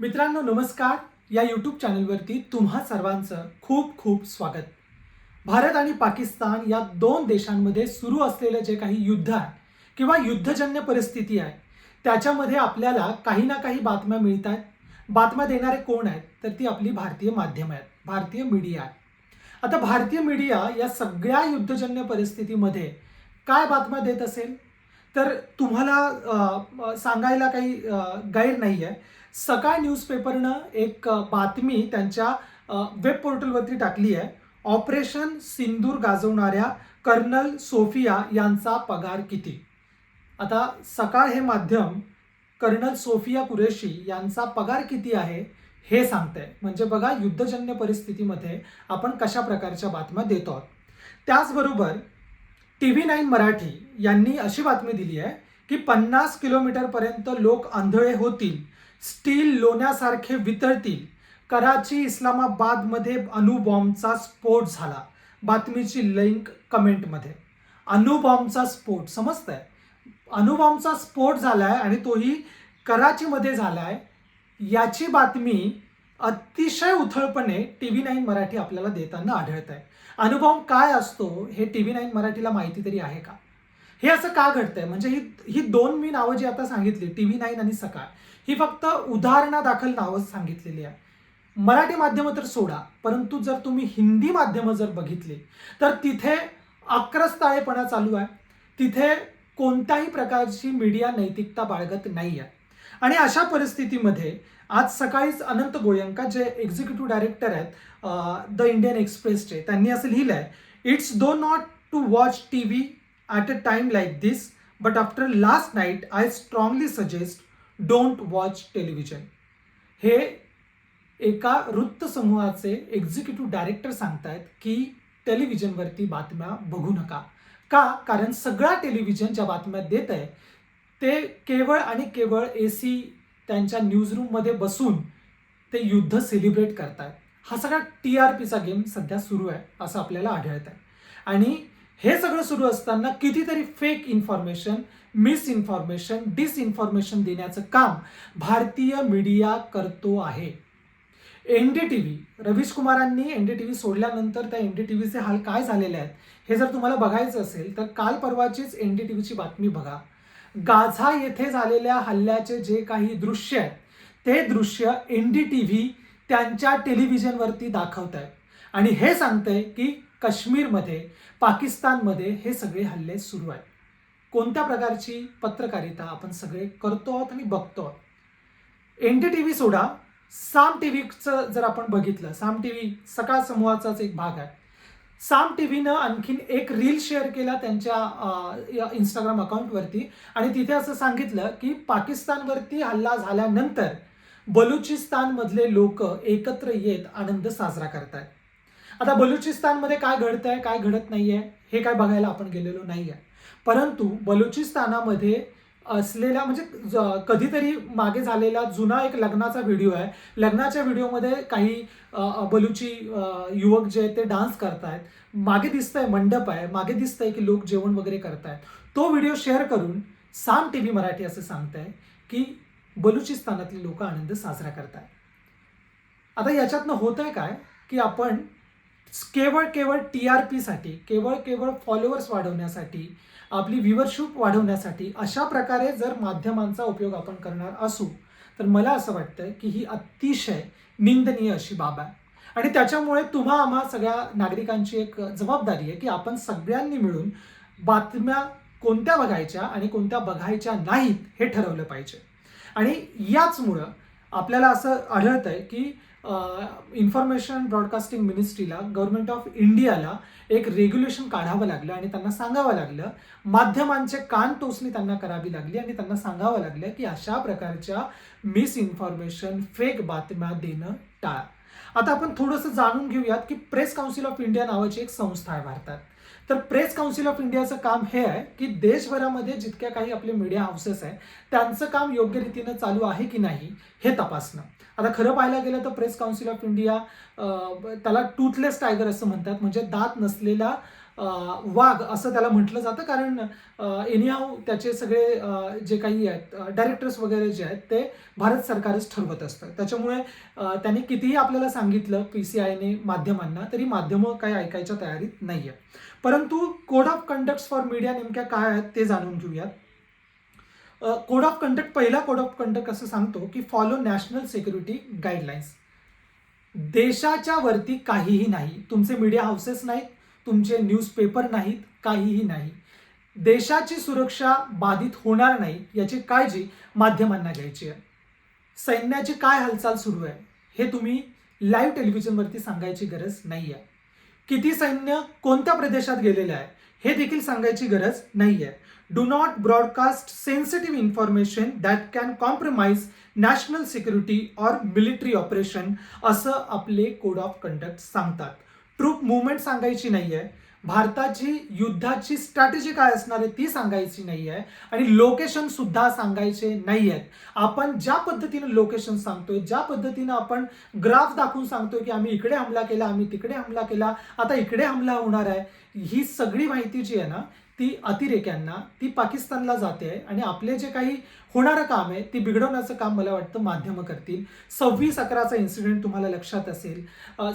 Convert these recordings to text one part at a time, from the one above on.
मित्रांनो नमस्कार. या यूट्यूब चॅनलवरती तुम्हा सर्वांचं खूप खूप स्वागत. भारत आणि पाकिस्तान या दोन देशांमध्ये सुरू असलेलं जे काही युद्ध आहे किंवा युद्धजन्य परिस्थिती आहे त्याच्यामध्ये आपल्याला काही ना काही बातम्या मिळत आहेत. बातम्या देणारे कोण आहेत तर ती आपली भारतीय माध्यमं आहेत भारतीय मीडिया आहे आता भारतीय मीडिया या सगळ्या युद्धजन्य परिस्थितीमध्ये काय बातम्या देत असेल? तर तुम्हाला सांगायला काही गैर नाही आहे सकाळ न्यूजपेपरनं एक बातमी त्यांच्या वेब पोर्टलवरती टाकली आहे. ऑपरेशन सिंदूर गाजवणाऱ्या कर्नल सोफिया यांचा पगार किती? आता सकाळ हे माध्यम कर्नल सोफिया कुरेशी यांचा पगार किती आहे हे सांगतंय. म्हणजे बघा युद्धजन्य परिस्थितीमध्ये आपण कशा प्रकारच्या बातम्या देतो आहोत. त्याचबरोबर टी व्ही नाईन मराठी यांनी अशी बातमी दिली आहे की पन्नास किलोमीटरपर्यंत लोक आंधळे होतील. स्टील लोण्यासारखे वितळतील. कराची इस्लामाबादमध्ये अणुबॉम्बचा स्फोट झाला. बातमीची लिंक कमेंटमध्ये. अणुबॉम्बचा स्फोट समजतंय? अणुबॉम्बचा स्फोट झाला आहे आणि तोही कराचीमध्ये झाला आहे याची बातमी अतिशय उथळपणे टी व्ही नाईन मराठी आपल्याला देताना आढळत आहे अणुबॉम्ब काय असतो हे टी व्ही नाईन मराठीला माहिती तरी आहे का? हे असं का घडतंय? म्हणजे ही ही दोन मी नावं जी आता सांगितली टी व्ही नाईन आणि सकाळ ही फक्त उदाहरणादाखल नावं सांगितलेली आहे. मराठी माध्यमं तर सोडा परंतु जर तुम्ही हिंदी माध्यमं जर बघितली तर तिथे आक्रस्ताळेपणा चालू आहे. तिथे कोणत्याही प्रकारची मीडिया नैतिकता बाळगत नाही आहे. आणि अशा परिस्थितीमध्ये आज सकाळीच अनंत गोयंका जे एक्झिक्युटिव्ह डायरेक्टर आहेत द इंडियन एक्सप्रेसचे त्यांनी असं लिहिलं आहे it's though not to watch T V at a time like this but after last night I strongly suggest don't watch television हे एका वृत्तसमूहाचे एक्झिक्युटिव्ह डायरेक्टर सांगतायत की टेलिव्हिजनवरती बातम्या बघू नका. का? कारण सगळा टेलिव्हिजन ज्या बातम्या देत आहे ते केवळ आणि केवळ ए सी त्यांच्या न्यूजरूममध्ये बसून ते युद्ध सेलिब्रेट करतायत. हा सगळा टी आर पीचा गेम सध्या सुरू आहे असं आपल्याला आढळत आहे आणि हे सगळं सुरू असताना कितीतरी fake information misinformation disinformation देण्याचं काम भारतीय मीडिया करतो आहे. N D T V Ravish कुमारांनी N D T V सोडल्यानंतर त्या एन डी टी व्हीचे हाल काय झालेले आहेत हे जर तुम्हाला बघायचं असेल तर काल परवाचीच एन डी टी व्हीची बातमी बघा. गाझा येथे झालेल्या हल्ल्याचे जे काही दृश्य आहेत ते दृश्य एन डी टी व्ही त्यांच्या टेलिव्हिजनवरती दाखवत आहेत आणि हे सांगतंय की काश्मीरमध्ये पाकिस्तानमध्ये हे सगळे हल्ले सुरू आहेत. कोणत्या प्रकारची पत्रकारिता आपण सगळे करतो आहोत आणि बघतो आहोत? एन डी टी व्ही सोडा साम टी व्हीचं जर आपण बघितलं साम टी व्ही सकाळ समूहाचाच एक भाग आहे. साम टी व्हीनं आणखीन एक रील शेअर केला त्यांच्या इंस्टाग्राम अकाउंटवरती आणि तिथे असं सांगितलं की पाकिस्तानवरती हल्ला झाल्यानंतर बलुचिस्तानमधले लोक एकत्र येत आनंद साजरा करतायत. आता बलुचिस्तानमध्ये काय घडत आहे काय घडत नाही आहे हे काय बघायला आपण गेलेलो नाही आहे परंतु बलुचिस्तानामध्ये असलेल्या म्हणजे कधीतरी मागे झालेला जुना एक लग्नाचा व्हिडिओ आहे. लग्नाच्या व्हिडिओमध्ये काही बलुची युवक जे आहेत ते डान्स करतायत. मागे दिसतंय मंडप आहे मागे दिसतंय की लोक जेवण वगैरे करतायत. तो व्हिडिओ शेअर करून साम टी व्ही मराठी असं सांगतंय की बलुचिस्तानातले लोक आनंद साजरा करतायत. आता याच्यातनं आहे काय की आपण केवळ केवळ टी आर पीसाठी केवळ केवळ फॉलोअर्स वाढवण्यासाठी आपली व्ह्युअरशिप वाढवण्यासाठी अशा प्रकारे जर माध्यमांचा उपयोग आपण करणार असू तर मला असं वाटतं की ही अतिशय निंदनीय अशी बाब आहे. आणि त्याच्यामुळे तुम्हा आम्हा सगळ्या नागरिकांची एक जबाबदारी आहे की आपण सगळ्यांनी मिळून बातम्या कोणत्या बघायच्या आणि कोणत्या बघायच्या नाहीत हे ठरवलं पाहिजे. आणि याचमुळं आपल्याला असं आढळतं आहे की इन्फॉर्मेशन ब्रॉडकास्टिंग मिनिस्ट्रीला गव्हर्नमेंट ऑफ इंडियाला एक रेग्युलेशन काढावं लागलं आणि त्यांना सांगावं लागलं. माध्यमांचे कान टोचणी त्यांना करावी लागली आणि त्यांना सांगावं लागलं की अशा प्रकारच्या मिस इन्फॉर्मेशन फेक बातम्या देणं टाळा. आता आपण थोडंसं जाणून घेऊयात की प्रेस काउन्सिल ऑफ इंडिया नावाची एक संस्था आहे भारतात. तर प्रेस काउन्सिल ऑफ इंडियाचं काम हे आहे की देशभरामध्ये जितक्या काही आपले मीडिया हाऊसेस आहेत त्यांचं काम योग्य रीतीनं चालू आहे की नाही हे तपासणं. आता खरं पाहायला गेलं तर प्रेस काउन्सिल ऑफ इंडिया त्याला टूथलेस टायगर असं म्हणतात म्हणजे दात नसलेला वाघ असं त्याला म्हटलं जातं. कारण एनिहाव त्याचे सगळे जे काही आहेत डायरेक्टर्स वगैरे जे आहेत ते भारत सरकारच ठरवत असतं. त्याच्यामुळे त्यांनी कितीही आपल्याला सांगितलं पी सी आयने माध्यमांना तरी माध्यमं काही ऐकायच्या तयारीत नाही आहे परंतु code of conduct for media नेमक्या काय आहेत ते जाणून घेऊयात. कोड ऑफ कंडक्ट पहिला कोड ऑफ कंडक्ट असं सांगतो की फॉलो नॅशनल सिक्युरिटी गाईडलाईन्स देशाच्या वरती काहीही नाही तुमचे मीडिया हाऊसेस नाहीत तुमचे न्यूजपेपर नाहीत काहीही नाही. देशाची सुरक्षा बाधित होणार नाही याची काळजी माध्यमांना घ्यायची आहे. सैन्याची काय हालचाल सुरू आहे हे तुम्ही लाईव्ह टेलिव्हिजनवरती सांगायची गरज नाही आहे किती सैन्य कोणत्या प्रदेशात गेलेले आहे हे देखील सांगायची गरज नाही आहे do not broadcast sensitive information that can compromise national security or military operation असं आपले कोड ऑफ कंडक्ट सांगतात. ट्रूप मुवमेंट सांगायची नाही आहे भारताची युद्धाची स्ट्रॅटेजी काय असणार आहे ती सांगायची नाही आहे. आणि लोकेशन सुद्धा सांगायचे नाही आहेत. आपण ज्या पद्धतीनं लोकेशन सांगतोय ज्या पद्धतीनं आपण ग्राफ दाखवून सांगतोय की आम्ही इकडे हमला केला आम्ही तिकडे हमला केला आता इकडे हमला होणार आहे ही सगळी माहिती जी आहे ना ती अतिरेक्यांना ती पाकिस्तानला जाते आहे. आणि आपले जे काही होणारं काम आहे ती बिघडवण्याचं काम मला वाटतं माध्यमं करतील. सव्वीस अकराचा इन्सिडेंट तुम्हाला लक्षात असेल.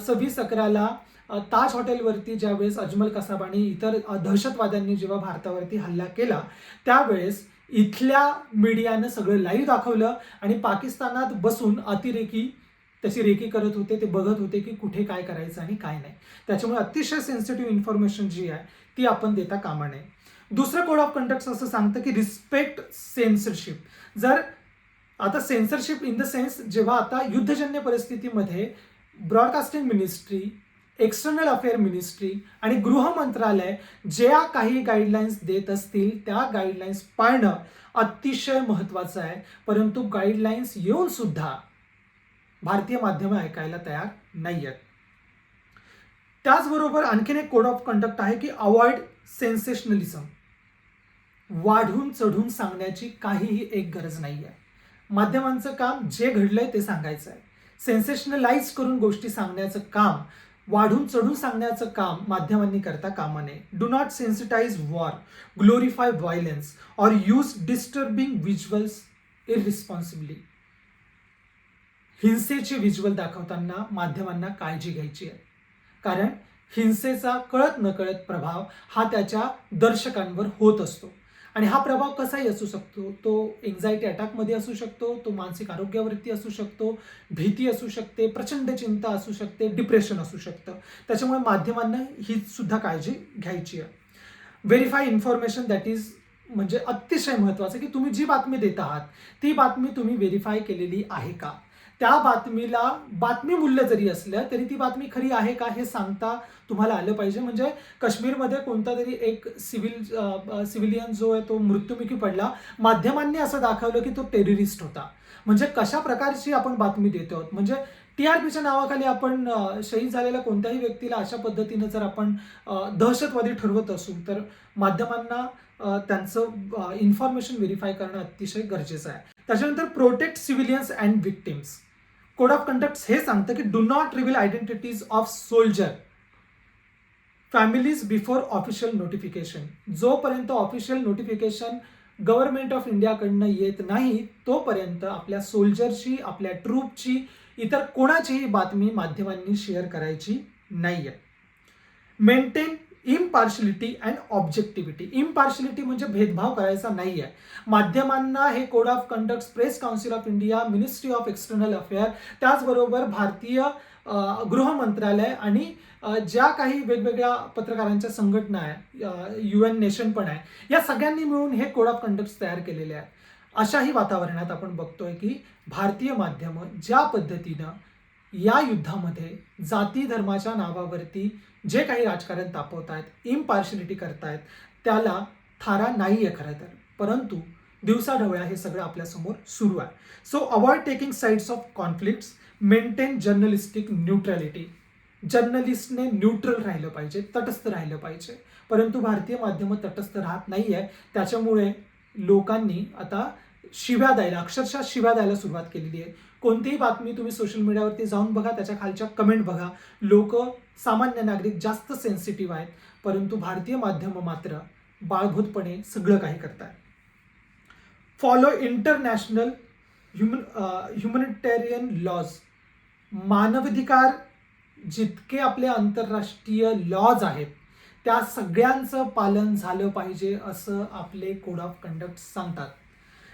सव्वीस अकराला ताज हॉटेलवरती ज्यावेळेस अजमल कसाब आणि इतर दहशतवाद्यांनी जेव्हा भारतावरती हल्ला केला त्यावेळेस इथल्या मीडियानं सगळं लाईव्ह दाखवलं आणि पाकिस्तानात बसून अतिरेकी त्याची रेकी करत होते ते बघत होते की कुठे काय करायचं आणि काय नाही. त्याच्यामुळे अतिशय सेन्सिटिव्ह इन्फॉर्मेशन जी आहे ती आपण देता कामा नये. दुसरं कोड ऑफ कंडक्ट असं सांगतं की रिस्पेक्ट सेन्सरशिप जर आता सेन्सरशिप इन द सेन्स जेव्हा आता युद्धजन्य परिस्थितीमध्ये broadcasting ministry external affair ministry आणि गृह मंत्रालय ज्या काही गाईडलाईन्स देत असतील त्या गाईडलाईन्स पाळणं अतिशय महत्त्वाचं आहे. परंतु गाईडलाईन्स येऊन सुद्धा भारतीय माध्यमं ऐकायला तयार नाही आहेत त्याचबरोबर आणखीन एक कोड ऑफ कंडक्ट आहे की अवॉइड सेन्सेशनलिझम वाढून चढून सांगण्याची काहीही एक गरज नाही आहे माध्यमांचं काम जे घडलंय ते सांगायचं आहे सेन्सेशनलाइज करून गोष्टी सांगण्याचं काम वाढून चढून सांगण्याचं काम माध्यमांनी करता कामा नये do not sensitize war glorify violence or use disturbing visuals irresponsibly हिंसेचे visual दाखवताना माध्यमांना काळजी घ्यायची आहे. कारण हिंसेचा कळत नकळत प्रभाव हा त्याच्या दर्शकांवर होत असतो. आणि हा प्रभाव कसाही असू शकतो तो एन्झायटी अटॅकमध्ये असू शकतो तो मानसिक आरोग्यावरती असू शकतो भीती असू शकते प्रचंड चिंता असू शकते डिप्रेशन असू शकतं. त्याच्यामुळे माध्यमांना ही सुद्धा काळजी घ्यायची आहे. व्हेरीफाय इन्फॉर्मेशन दॅट इज म्हणजे अतिशय महत्त्वाचं की तुम्ही जी बातमी देत आहात ती बातमी तुम्ही व्हेरीफाय केलेली आहे का? त्या बातमीला बातमी मूल्य जरी असलं तरी ती बातमी खरी आहे का हे सांगता तुम्हाला आलं पाहिजे. म्हणजे काश्मीरमध्ये कोणता तरी एक सिव्हिल सिव्हिलियन जो आहे तो मृत्युमुखी पडला. माध्यमांनी असं दाखवलं की तो टेररिस्ट होता. म्हणजे कशा प्रकारची आपण बातमी देतो आहोत? म्हणजे टी आर पीच्या नावाखाली आपण शहीद झालेल्या कोणत्याही व्यक्तीला अशा पद्धतीनं जर आपण दहशतवादी ठरवत असू तर माध्यमांना त्यांचं इन्फॉर्मेशन व्हेरीफाय करणं अतिशय गरजेचं आहे. त्याच्यानंतर protect civilians and victims code of conduct हे सांगतं की do not reveal identities of soldier families before official notification जोपर्यंत ऑफिशियल नोटिफिकेशन गव्हर्नमेंट ऑफ इंडियाकडनं येत नाही तोपर्यंत आपल्या सोल्जरची आपल्या ट्रूपची इतर कोणाचीही बातमी माध्यमांनी शेअर करायची नाही आहे maintain impartiality and objectivity impartiality म्हणजे भेदभाव करायचा नाही आहे माध्यमांना हे code of conduct press council of India ministry of external affair त्याचबरोबर भारतीय गृह मंत्रालय आणि ज्या काही वेगवेगळ्या पत्रकारांच्या संघटना आहे यू एन नेशन पण आहे या सगळ्यांनी मिळून हे कोड ऑफ कंडक्ट तयार केलेले आहेत. अशाही वातावरणात आपण बघतोय की भारतीय माध्यमं ज्या पद्धतीनं या युद्धामध्ये जाती धर्माच्या नावावरती जे काही राजकारण तापवत आहेत इम्पार्शलिटी करतायत त्याला थारा नाही आहे खरं तर. परंतु दिवसाढवळ्या हे सगळं आपल्यासमोर सुरू आहे. So avoid taking sides of conflicts maintain journalistic neutrality जर्नलिस्टने neutral राहिलं पाहिजे तटस्थ राहिलं पाहिजे. परंतु भारतीय माध्यमं तटस्थ राहत नाही आहे त्याच्यामुळे लोकांनी आता शिव्या द्यायला अक्षरशः शिव्या द्यायला सुरुवात केलेली आहे. कोणतीही बातमी तुम्ही सोशल मीडियावरती जाऊन बघा त्याच्या खालच्या कमेंट बघा. लोक सामान्य नागरिक जास्त सेन्सिटिव्ह आहेत परंतु भारतीय माध्यमं मात्र बाळभूतपणे सगळं काही करतात follow international human humanitarian laws मानवाधिकार जितके आपले आंतरराष्ट्रीय लॉज आहेत त्या सगळ्यांचं पालन झालं पाहिजे असं आपले कोड ऑफ कंडक्ट सांगतात.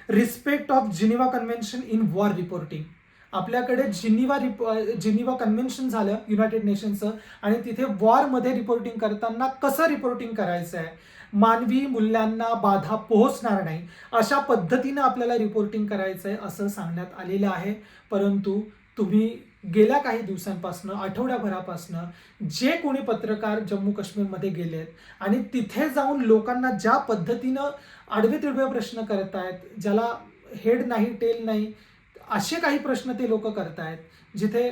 Respect of Geneva Convention in war reporting आपल्याकडे जिनिवा रिप जिनिवा कन्व्हेन्शन झालं युनायटेड नेशनचं आणि तिथे वॉरमध्ये रिपोर्टिंग करताना कसं रिपोर्टिंग करायचं आहे? मानवी मूल्यांना बाधा पोहोचणार नाही. अशा पद्धतीनं आपल्याला रिपोर्टिंग करायचं आहे असं सांगण्यात आलेलं आहे. परंतु तुम्ही गेल्या काही दिवसांपासनं आठवड्याभरापासनं जे कोणी पत्रकार जम्मू काश्मीरमध्ये गेलेत आणि तिथे जाऊन लोकांना ज्या पद्धतीनं आडवे तिडवे प्रश्न करतायत ज्याला हेड नाही टेल नाही असे काही प्रश्न ते लोक करतायत जिथे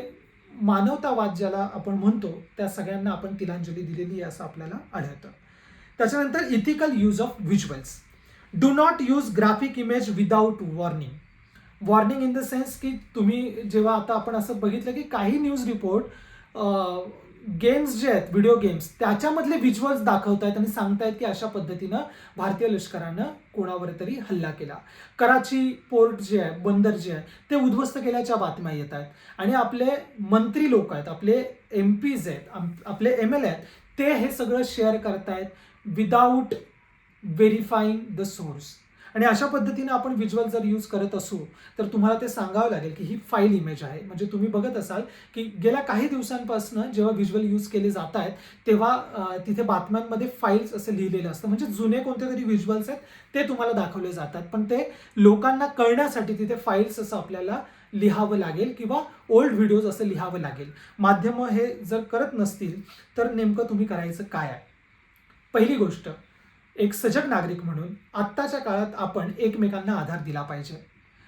मानवतावाद ज्याला आपण म्हणतो त्या सगळ्यांना आपण तिलांजली दिलेली आहे असं आपल्याला आढळतं. त्याच्यानंतर ethical use of visuals do not use graphic image without warning warning in the sense की तुम्ही जेव्हा आता आपण असं बघितलं की काही न्यूज रिपोर्ट गेम्स जे आहेत व्हिडिओ गेम्स त्याच्यामधले व्हिज्युअल्स दाखवत आहेत आणि सांगतायत की अशा पद्धतीनं भारतीय लष्करानं कोणावर तरी हल्ला केला. कराची पोर्ट जे आहे बंदर जे आहे ते उद्ध्वस्त केल्याच्या बातम्या येत आहेत. आणि आपले मंत्री लोक आहेत आपले एम पीज आहेत आपले एम एल आहेत ते हे सगळं शेअर करतायत विदाऊट व्हेरीफाईंग द सोर्स आणि अशा पद्धतीनं आपण व्हिज्युअल जर यूज करत असू तर तुम्हाला ते सांगावं लागेल की ही फाईल इमेज आहे. म्हणजे तुम्ही बघत असाल की गेल्या काही दिवसांपासून जेव्हा व्हिज्युअल यूज केले जात आहेत तेव्हा तिथे बातम्यांमध्ये फाईल्स असं लिहिलेलं असतं. म्हणजे जुने कोणते तरी व्हिज्युअल्स आहेत ते तुम्हाला दाखवले जातात. पण ते लोकांना कळण्यासाठी तिथे फाईल्स असं आपल्याला लिहावं लागेल किंवा ओल्ड व्हिडिओज असं लिहावं लागेल. माध्यमं हे जर करत नसतील तर नेमकं तुम्ही करायचं काय आहे? पहिली गोष्ट एक सजग नागरिक म्हणून आत्ताच्या काळात आपण एकमेकांना आधार दिला पाहिजे.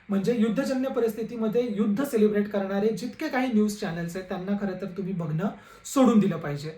म्हणजे युद्धजन्य परिस्थितीमध्ये युद्ध सेलिब्रेट करणारे जितके काही न्यूज चॅनल्स आहेत त्यांना खरं तर तुम्ही बघणं सोडून दिलं पाहिजे.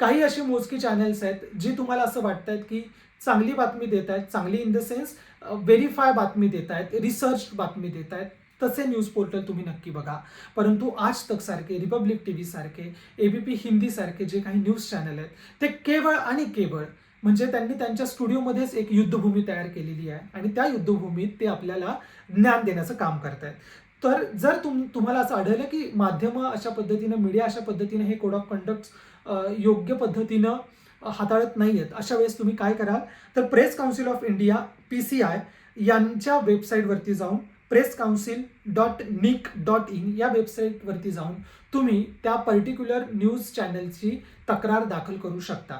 काही अशी मोजकी चॅनल्स आहेत जी तुम्हाला असं वाटतात की चांगली बातमी देत आहेत चांगली इन द सेन्स व्हेरीफाय बातमी देत आहेत रिसर्च बातमी देत आहेत तसे न्यूज पोर्टल तुम्ही नक्की बघा. परंतु आज तक सारखे रिपब्लिक टी व्ही सारखे एबीपी हिंदी सारखे जे काही न्यूज चॅनल आहेत ते केवळ आणि केवळ म्हणजे त्यांनी त्यांच्या स्टुडिओमध्येच एक युद्धभूमी तयार केलेली आहे आणि त्या युद्धभूमीत ते आपल्याला ज्ञान देण्याचं काम करत आहेत तर जर तुम तुम्हाला असं आढळलं की माध्यमं अशा पद्धतीनं मीडिया अशा पद्धतीनं हे कोड ऑफ कंडक्ट योग्य पद्धतीनं हाताळत नाही आहेत अशा वेळेस तुम्ही काय कराल? तर press council of India P C I यांच्या वेबसाईटवरती जाऊन press council dot nic dot in या वेबसाईटवरती जाऊन तुम्ही त्या पर्टिक्युलर न्यूज चॅनलची तक्रार दाखल करू शकता.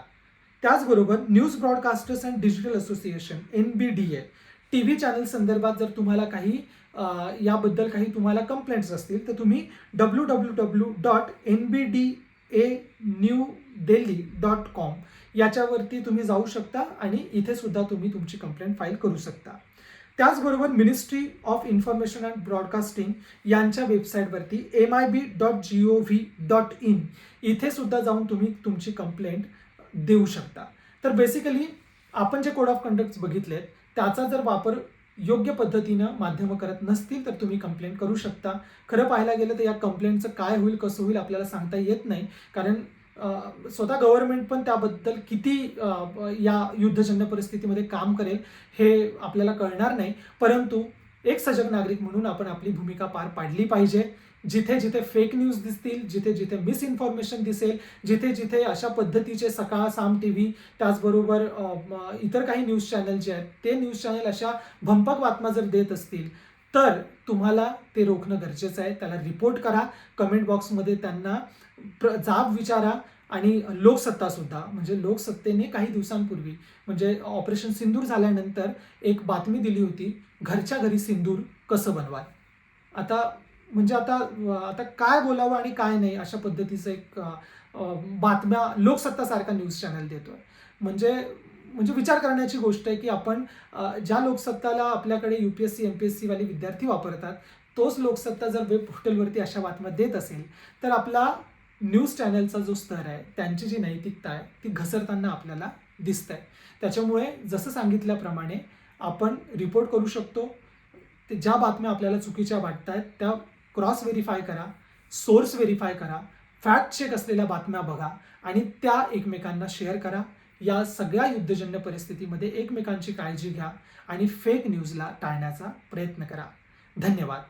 त्याचबरोबर news broadcasters and digital association N B D A T V channel संदर्भात जर तुम्हाला काही याबद्दल काही तुम्हाला कंप्लेंट्स असतील तर तुम्ही W W W dot N B D A New Delhi dot com याच्यावरती तुम्ही जाऊ शकता आणि इथे सुद्धा तुम्ही तुमची कंप्लेंट फाईल करू शकता. त्याचबरोबर ministry of information and broadcasting यांच्या वेबसाईटवरती M I B dot G O V dot in इथे सुद्धा जाऊन तुम्ही तुमची कंप्लेंट देऊ शकता. तर बेसिकली आपण जे कोड ऑफ कंडक्ट बघितले त्याचा जर वापर योग्य पद्धतीनं माध्यमं करत नसतील तर तुम्ही कंप्लेंट करू शकता. खरं पाहायला गेलं तर या कंप्लेंटचं काय होईल कसं होईल आपल्याला सांगता येत नाही. कारण स्वतः गव्हर्नमेंट पण त्याबद्दल किती या युद्धजन्य परिस्थितीमध्ये काम करेल हे आपल्याला कळणार नाही. परंतु एक सजग नागरिक म्हणून आपण आपली भूमिका पार पाडली पाहिजे. जिथे जिथे फेक न्यूज दिसतील जिथे जिथे मिसइन्फॉर्मेशन दिसेल जिथे जिथे अशा पद्धतीचे सकाळ साम टी व्ही त्याचबरोबर इतर काही न्यूज चॅनल जे आहेत ते न्यूज चॅनल अशा भंपक बातम्या जर देत असतील तर तुम्हाला ते रोखणं गरजेचं आहे. त्याला रिपोर्ट करा. कमेंट बॉक्समध्ये त्यांना प्र जाब विचारा. आणि लोकसत्ता सुद्धा म्हणजे लोकसत्तेने काही दिवसांपूर्वी म्हणजे ऑपरेशन सिंदूर झाल्यानंतर एक बातमी दिली होती घरच्या घरी सिंदूर कसं बनवाल? आता म्हणजे आता आता काय बोलावं आणि काय नाही अशा पद्धतीचं एक बातम्या लोकसत्तासारखा न्यूज चॅनल देतोय. म्हणजे म्हणजे विचार करण्याची गोष्ट आहे की आपण ज्या लोकसत्ताला आपल्याकडे U P S C M P S सीवाले विद्यार्थी वापरतात तोच लोकसत्ता जर वेब पोर्टलवरती अशा बातम्या देत असेल तर आपला न्यूज चॅनलचा जो स्तर आहे त्यांची जी नैतिकता आहे ती घसरताना आपल्याला दिसत आहे त्याच्यामुळे जसं सांगितल्याप्रमाणे आपण रिपोर्ट करू शकतो ते ज्या बातम्या आपल्याला चुकीच्या वाटत आहेत त्या क्रॉस व्हेरीफाय करा सोर्स व्हेरीफाय करा फॅक्ट चेक असलेल्या बातम्या बघा आणि त्या एकमेकांना शेअर करा. या सगळ्या युद्धजन्य परिस्थितीमध्ये एकमेकांची काळजी घ्या आणि फेक न्यूजला टाळण्याचा प्रयत्न करा. धन्यवाद.